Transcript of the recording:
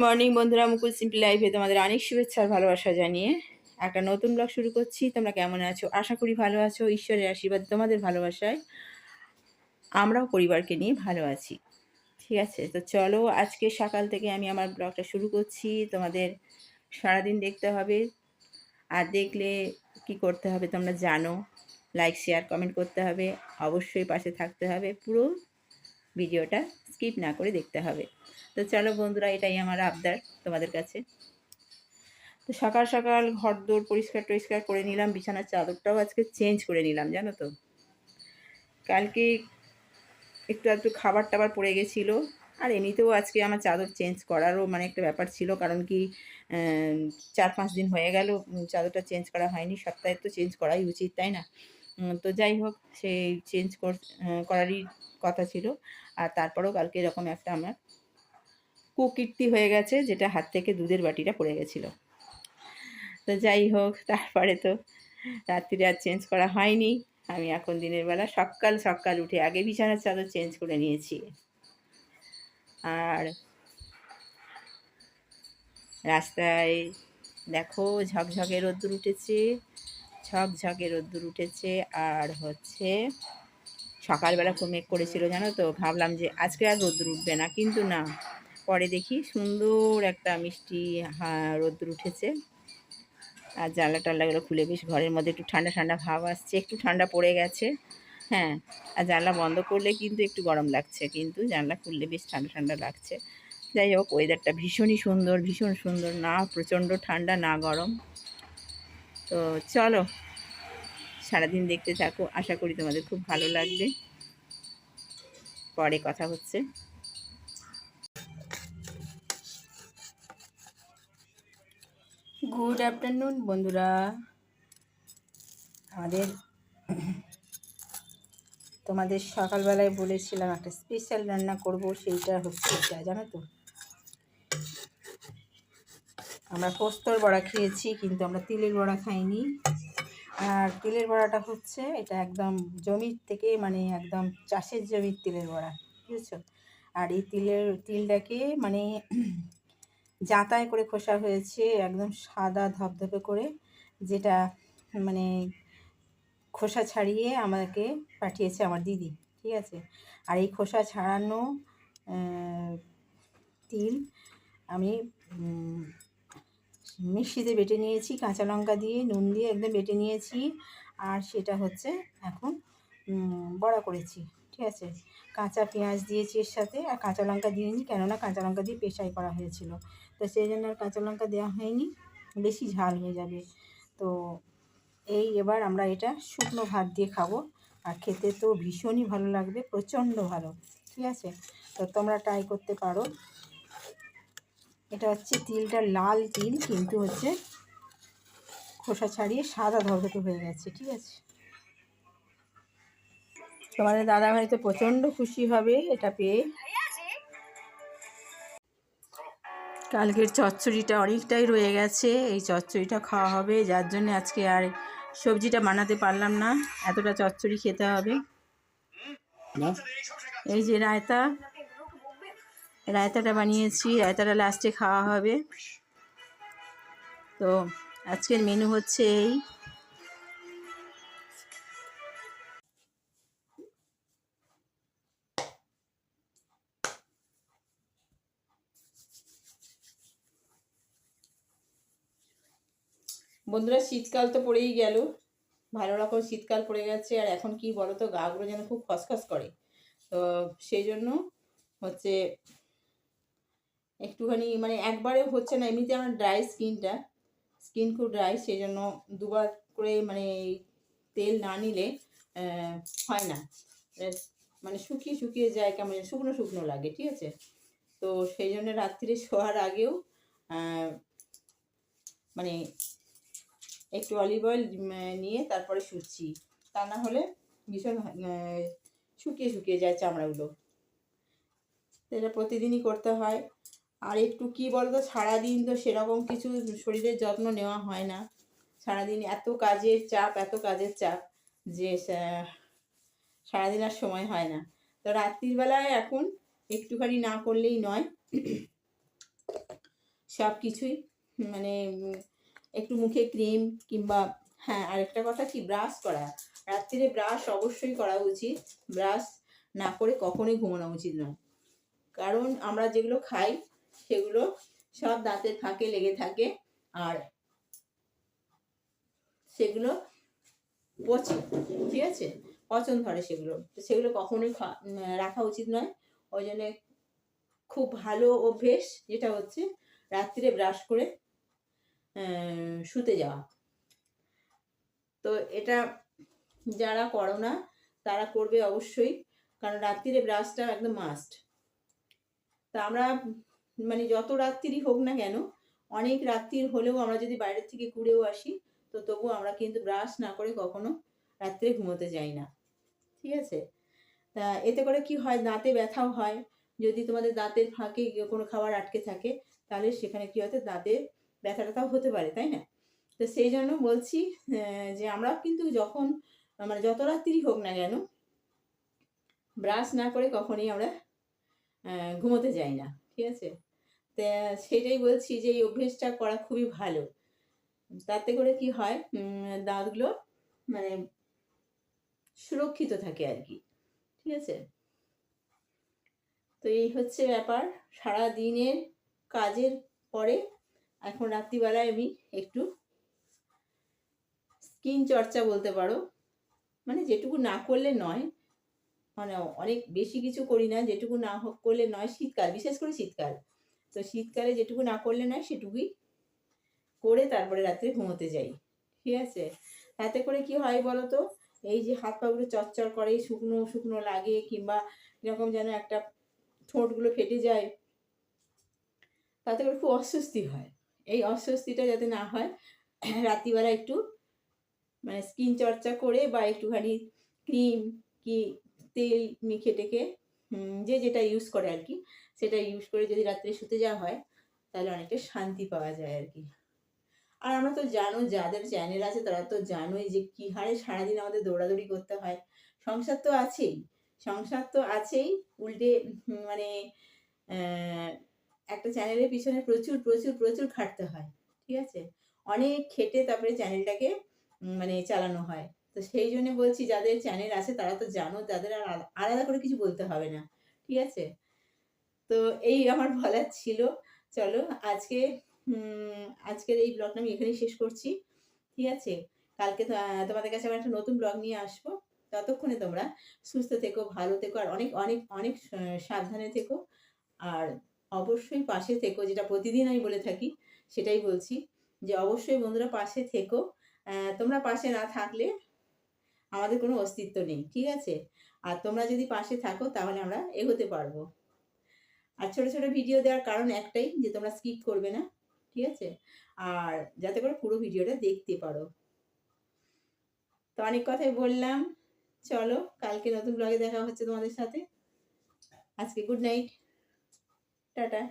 Morning বন্ধুরা, মুকুল simple লাইফে তোমাদের অনেক শুভেচ্ছা আর ভালোবাসা জানিয়ে একটা নতুন ব্লগ শুরু করছি। তোমরা কেমন আছো? আশা করি ভালো আছো। ঈশ্বরের আশীর্বাদ তোমাদের ভালোবাসায় আমরাও পরিবারকে নিয়ে ভালো আছি। ঠিক আছে? তো চলো, আজকে সকাল থেকে আমি আমার ব্লগটা শুরু করছি। তোমাদের সারাদিন দেখতে হবে। আর দেখলে কি করতে হবে তোমরা জানো। লাইক শেয়ার কমেন্ট করতে হবে। অবশ্যই পাশে থাকতে হবে। পুরো ভিডিওটা স্কিপ না করে দেখতে হবে। তো চলো বন্ধুরা, এটাই আমার আবদার তোমাদের কাছে। তো সকাল সকাল ঘর দৌড় পরিষ্কার টরিষ্কার করে নিলাম, বিছানার চাদরটাও আজকে চেঞ্জ করে নিলাম, জানো তো। কালকে একটু একটু খাবার টাবার পড়ে গেছিল, আর এমনিতেও আজকে আমার চাদর চেঞ্জ করারও মানে একটা ব্যাপার ছিল, কারণ কি চার পাঁচ দিন হয়ে গেল, চাদরটা চেঞ্জ করা হয়নি, সপ্তাহে তো চেঞ্জ করাই উচিত, তাই না? তো যাই হোক, সেই চেঞ্জ করারই কথা ছিল। আর তারপরেও কালকে এরকম একটা আমার কুকীর্তি হয়ে গেছে, যেটা হাত থেকে দুধের বাটিটা পড়ে গেছিল। তো যাই হোক, তারপরে তো রাত্রিরে আর চেঞ্জ করা হয়নি। আমি এখন দিনের বেলা সকাল সকাল উঠে আগে বিছানার চাদর চেঞ্জ করে নিয়েছি। আর রাস্তায় দেখো ঝকঝকে রোদ্দুর উঠেছে। ঝকঝকে রোদ্দুর উঠেছে আর হচ্ছে সকালবেলা মেঘ করেছিল, জানো তো? ভাবলাম যে আজকে আর রোদ্দুর উঠবে না, কিন্তু না। পরে দেখি সুন্দর একটা মিষ্টি রোদ্দুর উঠেছে। আর জানলা টাল্লাগুলো খুলে বেশ ঘরের মধ্যে একটু ঠান্ডা ঠান্ডা ভাব আসছে, একটু ঠান্ডা পড়ে গেছে হ্যাঁ। আর জানলা বন্ধ করলে কিন্তু একটু গরম লাগছে, কিন্তু জানলা খুললে বেশ ঠান্ডা ঠান্ডা লাগছে। যাই হোক ওয়েদারটা ভীষণই সুন্দর, ভীষণ সুন্দর, না প্রচণ্ড ঠান্ডা, না গরম। তো চলো, সারাদিন দেখতে থাকো। আশা করি তোমাদের খুব ভালো লাগবে। পরে কথা হচ্ছে। গুড আফটারনুন বন্ধুরা। আমাদের তোমাদের সকালবেলায় বলেছিলাম একটা স্পেশাল রান্না করব, সেইটা হচ্ছে এটা জানো তো? আমরা পোস্তর বড়া খেয়েছি, কিন্তু আমরা তিলের বড়া খাইনি। আর তিলের বড়াটা হচ্ছে, এটা একদম জমির থেকে মানে একদম চাষের জমির তিলের বড়া, বুঝেছ? আর এই তিলের, তিলটাকে মানে জাঁতায় করে খোসা হয়েছে, একদম সাদা ধপধপে করে, যেটা মানে খোসা ছাড়িয়ে আমাকে পাঠিয়েছে আমার দিদি, ঠিক আছে? আর এই খোসা ছাড়ানো তিল আমি মিক্সিতে বেটে নিয়েছি, কাঁচা লঙ্কা দিয়ে, নুন দিয়ে একদম বেটে নিয়েছি। আর সেটা হচ্ছে এখন বড়া করেছি, ঠিক আছে? কাঁচা পেঁয়াজ দিয়েছি এর সাথে, আর কাঁচা লঙ্কা দিইনি, কেননা কাঁচা লঙ্কা দিয়ে পেশাই করা হয়েছিল। তো সেই জন্য আর কাঁচা লঙ্কা দেওয়া হয়নি, বেশি ঝাল হয়ে যাবে। তো এই এবার আমরা এটা শুকনো ভাত দিয়ে খাব। আর খেতে তো ভীষণই ভালো লাগবে, প্রচণ্ড ভালো, ঠিক আছে? তো তোমরা ট্রাই করতে পারো। এটা হচ্ছে তিলটা লাল তিল কিন্তু হচ্ছে খোসা ছাড়িয়ে সাদা ধরধরে হয়ে গেছে ঠিক আছে? তোমাদের দাদাভাই তো প্রচণ্ড খুশি হবে এটা পেয়ে। কালকের চচ্চড়িটা অনেকটাই রয়ে গেছে এই চচ্চড়িটা খাওয়া হবে যার জন্য আজকে আর সবজিটা বানাতে পারলাম না এতটা চচ্চড়ি খেতে হবে। এই যে রায়তা রায়তাটা বানিয়েছি, রায়তাটা লাস্টে খাওয়া হবে। তো আজকের মেনু হচ্ছে এই। বন্ধুরা, শীতকাল তো পড়েই গেল। ভালো রকম শীতকাল পড়ে গেছে, আর এখন কি বলো তো গাগুলো যেন খুব খসখস করে। তো সেই জন্য হচ্ছে একটুখানি মানে একবারে হচ্ছে না, এমনিতে আমার ড্রাই স্কিনটা স্কিন খুব ড্রাই সেই জন্য দুবার করে মানে তেল না নিলে হয় না। মানে শুকিয়ে শুকিয়ে যায়, কেমন শুকনো শুকনো লাগে, ঠিক আছে? তো সেই জন্য রাত্রিরে শোয়ার আগেও মানে একটু অলিভ অয়েল নিয়ে তারপরে শুচ্ছি। তা না হলে ভীষণ শুকিয়ে শুকিয়ে যায় চামড়াগুলো। এটা প্রতিদিনই করতে হয়। আর একটু কি বলতো, সারাদিন তো সেরকম কিছু শরীরের যত্ন নেওয়া হয় না। সারাদিন এত কাজের চাপ, এত কাজের চাপ যে সারাদিন আর সময় হয় না। তো রাত্রির বেলায় এখন একটুখানি না করলেই নয়। সব কিছুই মানে একটু মুখে ক্রিম কিংবা হ্যাঁ আরেকটা কথা কি, ব্রাশ করা। রাত্রিরে ব্রাশ অবশ্যই করা উচিত। ব্রাশ না করে কখনোই ঘুমানো উচিত নয়। কারণ আমরা যেগুলো খাই সেগুলো সব দাঁতের ফাঁকে লেগে থাকে। আর সেগুলো পচে, ঠিক আছে? পচন ধরে সেগুলো। তো সেগুলো কখনোই রাখা উচিত নয়। ওই জন্য খুব ভালো অভ্যেস, যেটা হচ্ছে রাত্রিরে ব্রাশ করে শুতে যাওয়া। তো এটা যারা করো না, তারা করবে অবশ্যই। কারণ রাত্রিরে ব্রাশটা একদম মাস্ট তা আমরা মানে যত রাত্রি হোক না কেন, অনেক রাত্রির হলেও আমরা যদি বাইরের থেকে ঘুরেও আসি, তো তবু আমরা কিন্তু ব্রাশ না করে কখনো রাত্রে ঘুমোতে যাই না। ঠিক আছে? তা এতে করে কি হয়, দাঁতে ব্যথাও হয়। যদি তোমাদের দাঁতের ফাঁকে কোনো খাবার আটকে থাকে, তাহলে সেখানে কি হতে, দাঁতে ব্যথা ট্যাথাও হতে পারে, তাই না? তো সেই জন্য বলছি যে আমরা কিন্তু যখন মানে যত রাত্রি হোক না কেন ব্রাশ না করে কখনই আমরা ঘুমোতে যাই না। ঠিক আছে? সেটাই বলছি যে এই অভ্যেসটা করা খুবই ভালো। তাতে করে কি হয় দাঁতগুলো মানে সুরক্ষিত থাকে আর কি, ঠিক আছে? তো এই হচ্ছে ব্যাপার সারা দিনের কাজের পরে এখন রাত্রিবেলায় আমি একটু স্কিন চর্চা বলতে পারো মানে যেটুকু না করলে নয় মানে অনেক বেশি কিছু করি না, যেটুকু না করলে নয়, শীতকাল, বিশেষ করে শীতকাল। তো শীতকালে যেটুকু না করলে নয়, সেটুকুই করে তারপরে রাত্রে ঘুমোতে যাই। ঠিক আছে? তাতে করে কি হয় বলো তো এই যে হাত পাগুলো চচ্চর করে শুকনো শুকনো লাগে কিংবা এরকম যেন একটা ঠোঁটগুলো ফেটে যায়, তাতে করে খুব অস্বস্তি হয়। এই অস্বস্তিটা যাতে না হয়, রাত্রিবেলা একটু মানে স্কিন চর্চা করে বা একটুখানি ক্রিম কি তেল মেখে টেকে যে যেটা ইউজ করে আর কি সেটা ইউজ করে যদি রাত্রে শুতে যাওয়া হয়, তাহলে অনেকটা শান্তি পাওয়া যায় আর কি। আর আমরা তো জানো যাদের চ্যানেল আছে, তারা তো জানোই যে কী হারে সারাদিন আমাদের দৌড়াদৌড়ি করতে হয়। সংসার তো আছেই। সংসার তো আছেই। উল্টে মানে একটা চ্যানেলের পিছনে প্রচুর প্রচুর প্রচুর খাটতে হয়। ঠিক আছে? অনেক খেটে তারপরে চ্যানেলটাকে মানে চালানো হয়। তো সেই জন্য বলছি, যাদের চ্যানেল আছে, তারা তো জানো, তাদের আর আলাদা করে কিছু বলতে হবে না। ঠিক আছে? তো এই আমার বলার ছিল। চলো আজকে আজকের এই ব্লগটা আমি এখানেই শেষ করছি। ঠিক আছে? কালকে তোমাদের কাছে আমার একটা নতুন ব্লগ নিয়ে আসব। ততক্ষণে তোমরা সুস্থ থেকো, ভালো থেকো, আর অনেক অনেক অনেক সাবধানে থেকো। আর অবশ্যই পাশে থেকো, যেটা প্রতিদিন আমি বলে থাকি, সেটাই বলছি যে অবশ্যই বন্ধুরা পাশে থেকো। তোমরা পাশে না থাকলে আমাদের কোনো অস্তিত্ব নেই, ঠিক আছে? আর তোমরা যদি পাশে থাকো, তাহলে আমরা এগোতে পারব। আর ছোট ছোট ভিডিও দেওয়ার কারণ একটাই, যে তোমরা স্কিপ করবে না, ঠিক আছে? আর যাতে করে পুরো ভিডিওটা দেখতে পারো। তো অনেক কথাই বললাম। চলো, কালকে নতুন ব্লগে দেখা হচ্ছে তোমাদের সাথে। আজকে গুড নাইট টাটা।